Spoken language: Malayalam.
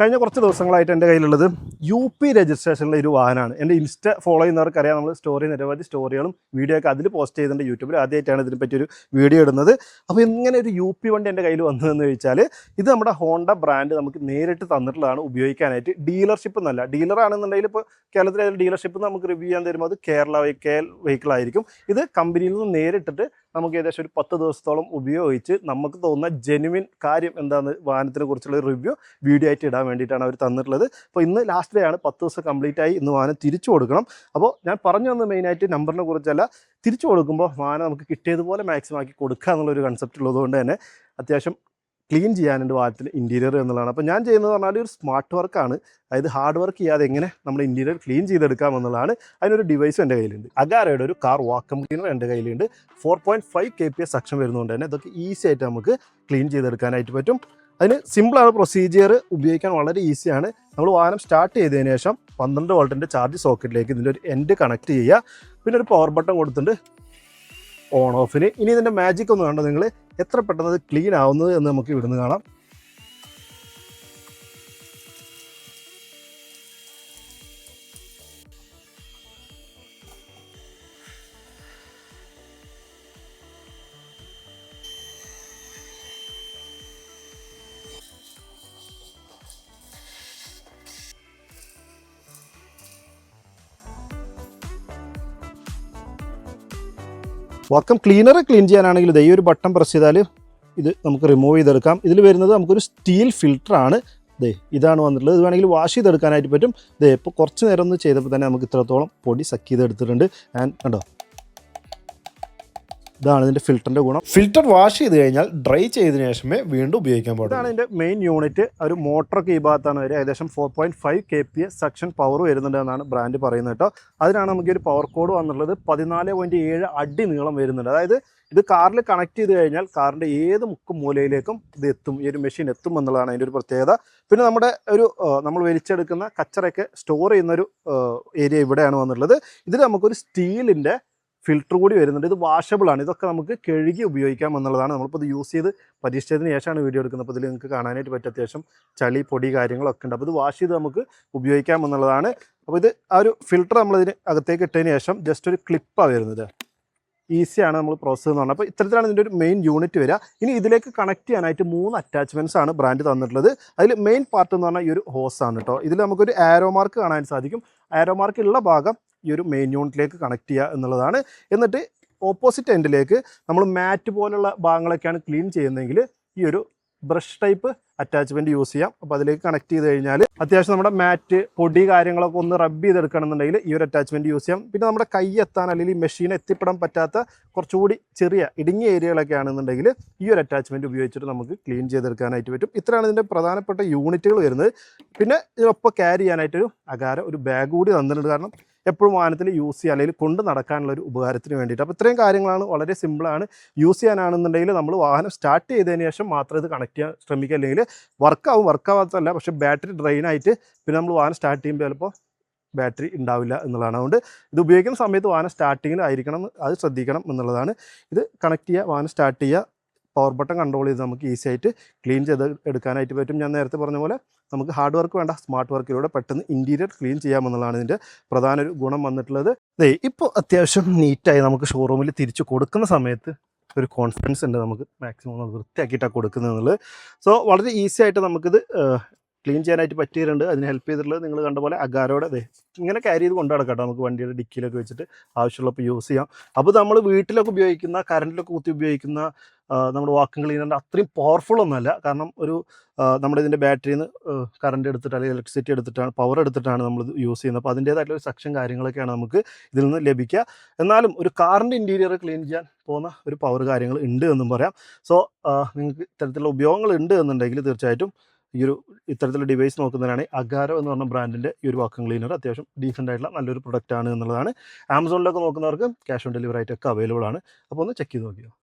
കഴിഞ്ഞ കുറച്ച് ദിവസങ്ങളായിട്ട് എന്റെ കയ്യിലുള്ളത് യു പി രജിസ്ട്രേഷനിലെ ഒരു വാഹനമാണ്. എന്റെ ഇൻസ്റ്റ ഫോളോ ചെയ്യുന്നവർക്കറിയാം നമ്മൾ സ്റ്റോറി നിരവധി സ്റ്റോറികളും വീഡിയോ ഒക്കെ അതിൽ പോസ്റ്റ് ചെയ്തിട്ടുണ്ട് യൂട്യൂബിൽ ആദ്യമായിട്ടാണ് ഇതിനെപ്പറ്റി ഒരു വീഡിയോ ഇടുന്നത്. അപ്പോൾ ഇങ്ങനെ ഒരു യു പി വണ്ടി എന്റെ കയ്യിൽ വന്നു എന്ന് ചോദിച്ചാൽ ഇത് നമ്മുടെ ഹോണ്ട ബ്രാൻഡ് നമുക്ക് നേരിട്ട് തന്നിട്ടുള്ളതാണ് ഉപയോഗിക്കാനായിട്ട്. ഡീലർഷിപ്പ് എന്നല്ല ഡീലറാണെന്നുണ്ടെങ്കിൽ ഇപ്പോൾ കേരളത്തിലെ ഡീലർഷിപ്പ് നമുക്ക് റിവ്യൂ ചെയ്യാൻ തരുമ്പോൾ അത് കേരള വെഹിക്കിൾ ആയിരിക്കും. ഇത് കമ്പനിയിൽ നിന്ന് നേരിട്ടിട്ട് നമുക്ക് ഏകദേശം ഒരു പത്ത് ദിവസത്തോളം ഉപയോഗിച്ച് നമുക്ക് തോന്നുന്ന ജെനുവിൻ കാര്യം എന്താണെന്ന് വാഹനത്തിനെ കുറിച്ചുള്ള റിവ്യൂ വീഡിയോ ആയിട്ട് ഇടാൻ വേണ്ടിയിട്ടാണ് അവർ തന്നിട്ടുള്ളത്. അപ്പോൾ ഇന്ന് ലാസ്റ്റ് ഡേ ആണ്. പത്ത് ദിവസം കംപ്ലീറ്റ് ആയി. ഇന്ന് വാഹനം തിരിച്ചു കൊടുക്കണം. അപ്പോൾ ഞാൻ പറഞ്ഞു തന്ന മെയിനായിട്ട് നമ്പറിനെ കുറിച്ചല്ല. തിരിച്ചു കൊടുക്കുമ്പോൾ വാഹനം നമുക്ക് കിട്ടിയതുപോലെ മാക്സിമം ആക്കി കൊടുക്കുക എന്നുള്ളൊരു കൺസെപ്റ്റ് ഉള്ളതുകൊണ്ട് തന്നെ അത്യാവശ്യം ക്ലീൻ ചെയ്യാനുണ്ട് വാഹനത്തിൽ ഇന്റീരിയർ എന്നുള്ളതാണ്. അപ്പോൾ ഞാൻ ചെയ്യുന്നത് പറഞ്ഞാൽ ഒരു സ്മാർട്ട് വർക്കാണ് അതായത് ഹാർഡ് വർക്ക് ചെയ്യാതെ എങ്ങനെ നമ്മൾ ഇന്റീരിയർ ക്ലീൻ ചെയ്തെടുക്കാം എന്നുള്ളതാണ്. അതിനൊരു ഡിവൈസും എന്റെ കയ്യിലുണ്ട്. അഗാരയുടെ ഒരു കാർ വാക്കം ക്ലീനർ എന്റെ കയ്യിലുണ്ട്. Four point five K P S suction വരുന്നതുകൊണ്ട് തന്നെ ഇതൊക്കെ ഈസി ആയിട്ട് നമുക്ക് ക്ലീൻ ചെയ്തെടുക്കാനായിട്ട് പറ്റും. അതിന് സിമ്പിളാണ് പ്രൊസീജിയർ ഉപയോഗിക്കാൻ വളരെ ഈസിയാണ് നമ്മൾ വാഹനം സ്റ്റാർട്ട് ചെയ്തതിന് ശേഷം പന്ത്രണ്ട് വോൾട്ടിന്റെ ചാർജ് സോക്കറ്റിലേക്ക് ഇതിന്റെ ഒരു എൻഡ് കണക്ട് ചെയ്യുക. പിന്നെ ഒരു പവർ ബട്ടൺ കൊടുത്തിട്ടുണ്ട്. ഓൺ ഓഫിന് ഇനി ഇതിന്റെ മാജിക് ഒന്ന് കണ്ടോ നിങ്ങൾ എത്ര പെട്ടെന്ന് അത് ക്ലീൻ ആവുന്നത് എന്ന് നമുക്ക് ഇവിടുന്ന് കാണാം. വാക്കം ക്ലീനർ ക്ലീൻ ചെയ്യാനാണെങ്കിൽ ദൈവം ഒരു ബട്ടൺ പ്രസ് ചെയ്താൽ ഇത് നമുക്ക് റിമൂവ് ചെയ്തെടുക്കാം. ഇതിൽ വരുന്നത് നമുക്കൊരു സ്റ്റീൽ ഫിൽറ്ററാണ് ദേ ഇതാണ് വന്നിട്ടുള്ളത്. ഇത് വേണമെങ്കിൽ വാഷ് ചെയ്തെടുക്കാനായിട്ട് പറ്റും. ദേ ഇപ്പോൾ കുറച്ച് നേരം ഒന്ന് ചെയ്തപ്പോൾ തന്നെ നമുക്ക് ഇത്രത്തോളം പൊടി സക്ക് ചെയ്തെടുത്തിട്ടുണ്ട്. ആൻഡ് കണ്ടോ ഇതാണ് ഇതിന്റെ ഫിൽറ്ററിന്റെ ഗുണം. ഫിൽറ്റർ വാഷ് ചെയ്ത് കഴിഞ്ഞാൽ ഡ്രൈ ചെയ്തതിനു ശേഷമേ വീണ്ടും ഉപയോഗിക്കാൻ പാടുള്ളൂ. ഇതാണ് ഇതിന്റെ മെയിൻ യൂണിറ്റ് ഒരു മോട്ടറൊക്കെ ഈ ഭാഗത്താണ് വരിക. ഏകദേശം four point five K P S section power വരുന്നുണ്ട് എന്നാണ് ബ്രാൻഡ് പറയുന്നത് കേട്ടോ. അതിനാണ് നമുക്ക് ഒരു പവർ കോഡ് വന്നുള്ളത് പതിനാല് പോയിന്റ് ഏഴ് അടി നീളം വരുന്നുണ്ട്. അതായത് ഇത് കാറിൽ കണക്ട് ചെയ്ത് കഴിഞ്ഞാൽ കാറിന്റെ ഏത് മുക്കും മൂലയിലേക്കും ഇത് എത്തും. ഈ ഒരു മെഷീൻ എത്തും എന്നുള്ളതാണ് അതിന്റെ ഒരു പ്രത്യേകത. പിന്നെ നമ്മുടെ ഒരു നമ്മൾ വലിച്ചെടുക്കുന്ന കച്ചറയൊക്കെ സ്റ്റോർ ചെയ്യുന്ന ഒരു ഏരിയ ഇവിടെയാണ് വന്നിട്ടുള്ളത്. ഇതിൽ നമുക്കൊരു സ്റ്റീലിന്റെ ഫിൽറ്റർ കൂടി വരുന്നുണ്ട്. ഇത് വാഷബിൾ ആണ്. ഇതൊക്കെ നമുക്ക് കഴുകി ഉപയോഗിക്കാം എന്നുള്ളതാണ് നമ്മളിപ്പോൾ ഇത് യൂസ് ചെയ്ത് പരീക്ഷിച്ചതിന് ശേഷമാണ് വീഡിയോ എടുക്കുന്നത്. അപ്പോൾ ഇതിൽ നിങ്ങൾക്ക് കാണാനായിട്ട് പറ്റും അത്യാവശ്യം ചളി പൊടി കാര്യങ്ങളൊക്കെ ഉണ്ട്. അപ്പോൾ ഇത് വാഷ് ചെയ്ത് നമുക്ക് ഉപയോഗിക്കാം എന്നുള്ളതാണ്. അപ്പോൾ ഇത് ആ ഒരു ഫിൽറ്റർ നമ്മളിതിന് അകത്തേക്ക് ഇട്ടതിന് ശേഷം ജസ്റ്റ് ഒരു ക്ലിപ്പാണ് വരുന്നത്. ഈസിയാണ് നമ്മൾ പ്രോസസ്സ് എന്ന് പറഞ്ഞാൽ അപ്പോൾ ഇത്തരത്തിലാണ് ഇതിന്റെ ഒരു മെയിൻ യൂണിറ്റ് വരിക. ഇനി ഇതിലേക്ക് കണക്ട് ചെയ്യാനായിട്ട് മൂന്ന് അറ്റാച്ച്മെന്റ്സ് ആണ് ബ്രാൻഡ് തന്നിട്ടുള്ളത്. അതിൽ മെയിൻ പാർട്ട് എന്ന് പറഞ്ഞാൽ ഈ ഒരു ഹോസ് ആണ് കേട്ടോ ഇതിൽ നമുക്കൊരു ആരോ മാർക്ക് കാണാൻ സാധിക്കും. ആരോ മാർക്ക് ഉള്ള ഭാഗം ഈ ഒരു മെയിൻ യൂണിറ്റിലേക്ക് കണക്ട് ചെയ്യുക എന്നുള്ളതാണ്. എന്നിട്ട് ഓപ്പോസിറ്റ് എൻഡിലേക്ക് നമ്മൾ മാറ്റ് പോലുള്ള ഭാഗങ്ങളൊക്കെയാണ് ക്ലീൻ ചെയ്യുന്നതെങ്കിൽ ഈ ഒരു ബ്രഷ് ടൈപ്പ് അറ്റാച്ച്മെന്റ് യൂസ് ചെയ്യാം. അപ്പോൾ അതിലേക്ക് കണക്ട് ചെയ്ത് കഴിഞ്ഞാൽ അത്യാവശ്യം നമ്മുടെ മാറ്റ് പൊടി കാര്യങ്ങളൊക്കെ ഒന്ന് റബ്ബ് ചെയ്തെടുക്കണമെന്നുണ്ടെങ്കിൽ ഈ ഒരു അറ്റാച്ച്മെന്റ് യൂസ് ചെയ്യാം. പിന്നെ നമ്മുടെ കൈ എത്താൻ അല്ലെങ്കിൽ മെഷീൻ എത്തിപ്പെടാൻ പറ്റാത്ത കുറച്ചുകൂടി ചെറിയ ഇടുങ്ങിയ ഏരിയകളൊക്കെ ആണെന്നുണ്ടെങ്കിൽ ഈ ഒരു അറ്റാച്ച്മെന്റ് ഉപയോഗിച്ചിട്ട് നമുക്ക് ക്ലീൻ ചെയ്തെടുക്കാനായിട്ട് പറ്റും. ഇത്രയാണ് ഇതിന്റെ പ്രധാനപ്പെട്ട യൂണിറ്റുകൾ വരുന്നത്. പിന്നെ ഇതിനൊപ്പം ക്യാരി ചെയ്യാനായിട്ടൊരു അകാരം ഒരു ബാഗ് കൂടി തന്നിട്ടുണ്ട്. കാരണം എപ്പോഴും വാഹനത്തിൽ യൂസ് ചെയ്യുക അല്ലെങ്കിൽ കൊണ്ട് നടക്കാനുള്ള ഒരു ഉപകാരത്തിന് വേണ്ടിയിട്ട്. അപ്പോൾ ഇത്രയും കാര്യങ്ങളാണ് വളരെ സിമ്പിളാണ് യൂസ് ചെയ്യാനാണെന്നുണ്ടെങ്കിൽ നമ്മൾ വാഹനം സ്റ്റാർട്ട് ചെയ്തതിന് ശേഷം മാത്രം ഇത് കണക്ട് ചെയ്യാൻ ശ്രമിക്കുക അല്ലെങ്കിൽ വർക്കാവും വർക്കാവാത്തതല്ല പക്ഷെ ബാറ്ററി ഡ്രെയിൻ ആയിട്ട് പിന്നെ നമ്മൾ വാഹനം സ്റ്റാർട്ട് ചെയ്യുമ്പോൾ ചിലപ്പോൾ ബാറ്ററി ഉണ്ടാവില്ല എന്നുള്ളതാണ്. അതുകൊണ്ട് ഇത് ഉപയോഗിക്കുന്ന സമയത്ത് വാഹനം സ്റ്റാർട്ടിങ്ങിൽ ആയിരിക്കണം. അത് ശ്രദ്ധിക്കണം എന്നുള്ളതാണ്. ഇത് കണക്ട് ചെയ്യുക വാഹനം സ്റ്റാർട്ട് ചെയ്യുക. പവർ ബട്ടൺ കൺട്രോൾ ചെയ്ത് നമുക്ക് ഈസി ആയിട്ട് ക്ലീൻ ചെയ്ത് എടുക്കാനായിട്ട് പറ്റും. ഞാൻ നേരത്തെ പറഞ്ഞ പോലെ നമുക്ക് ഹാർഡ് വർക്ക് വേണ്ട സ്മാർട്ട് വർക്കിലൂടെ പെട്ടെന്ന് ഇന്റീരിയർ ക്ലീൻ ചെയ്യാമെന്നുള്ളതാണ് ഇതിന്റെ പ്രധാന ഒരു ഗുണം വന്നിട്ടുള്ളത്. അതെ ഇപ്പോൾ അത്യാവശ്യം നീറ്റായി നമുക്ക് ഷോറൂമിൽ തിരിച്ച് കൊടുക്കുന്ന സമയത്ത് ഒരു കോൺഫിഡൻസ് ഉണ്ട് നമുക്ക് മാക്സിമം വൃത്തിയാക്കിയിട്ടാണ് കൊടുക്കുന്നത് സോ വളരെ ഈസി ആയിട്ട് നമുക്കിത് ക്ലീൻ ചെയ്യാനായിട്ട് പറ്റിയിട്ടുണ്ട്. അതിന് ഹെൽപ്പ് ചെയ്തിട്ടുള്ളത് നിങ്ങൾ കണ്ട പോലെ അഗാരോടെ അതെ ഇങ്ങനെ ക്യാരി ചെയ്ത് കൊണ്ടു നടക്കാം നമുക്ക് വണ്ടിയുടെ ഡിക്കിയിലൊക്കെ വെച്ചിട്ട് ആവശ്യമുള്ളപ്പോൾ യൂസ് ചെയ്യാം. അപ്പോൾ നമ്മൾ വീട്ടിലൊക്കെ ഉപയോഗിക്കുന്ന കറണ്ടിലൊക്കെ കുത്തി ഉപയോഗിക്കുന്ന നമ്മുടെ വാക്കും ക്ലീനറിന്റെ അത്രയും പവർഫുൾ ഒന്നുമല്ല. കാരണം ഒരു നമ്മുടെ ഇതിന്റെ ബാറ്ററിയിൽ നിന്ന് കറണ്ട് എടുത്തിട്ട് അല്ലെങ്കിൽ ഇലക്ട്രിസിറ്റി എടുത്തിട്ടാണ് പവർ എടുത്തിട്ടാണ് നമ്മൾ യൂസ് ചെയ്യുന്നത്. അപ്പോൾ അതിന്റേതായിട്ടുള്ള ഒരു സെക്ഷൻ കാര്യങ്ങളൊക്കെയാണ് നമുക്ക് ഇതിൽ നിന്ന് ലഭിക്കുക. എന്നാലും ഒരു കാറിന്റെ ഇന്റീരിയർ ക്ലീൻ ചെയ്യാൻ പോകുന്ന ഒരു പവർ കാര്യങ്ങൾ ഉണ്ട് എന്നും പറയാം. സോ നിങ്ങൾക്ക് ഇത്തരത്തിലുള്ള ഉപയോഗങ്ങൾ ഉണ്ട് എന്നുണ്ടെങ്കിൽ തീർച്ചയായിട്ടും ഈ ഒരു ഇത്തരത്തിലുള്ള ഡിവൈസ് നോക്കുന്നതിനാണ് അഗാരോ എന്ന് പറഞ്ഞ ബ്രാൻഡിന്റെ ഈ ഒരു വാക്കം ക്ലീനർ അത്യാവശ്യം ഡീസന്റ് ആയിട്ടുള്ള നല്ലൊരു പ്രൊഡക്റ്റ് ആണ് എന്നുള്ളതാണ്. ആമസോണിലൊക്കെ നോക്കുന്നവർക്ക് ക്യാഷ് ഓൺ ഡെലിവറി ആയിട്ടൊക്കെ അവൈലബിൾ ആണ്. അപ്പോൾ ഒന്ന് ചെക്ക് ചെയ്ത് നോക്കിയോ?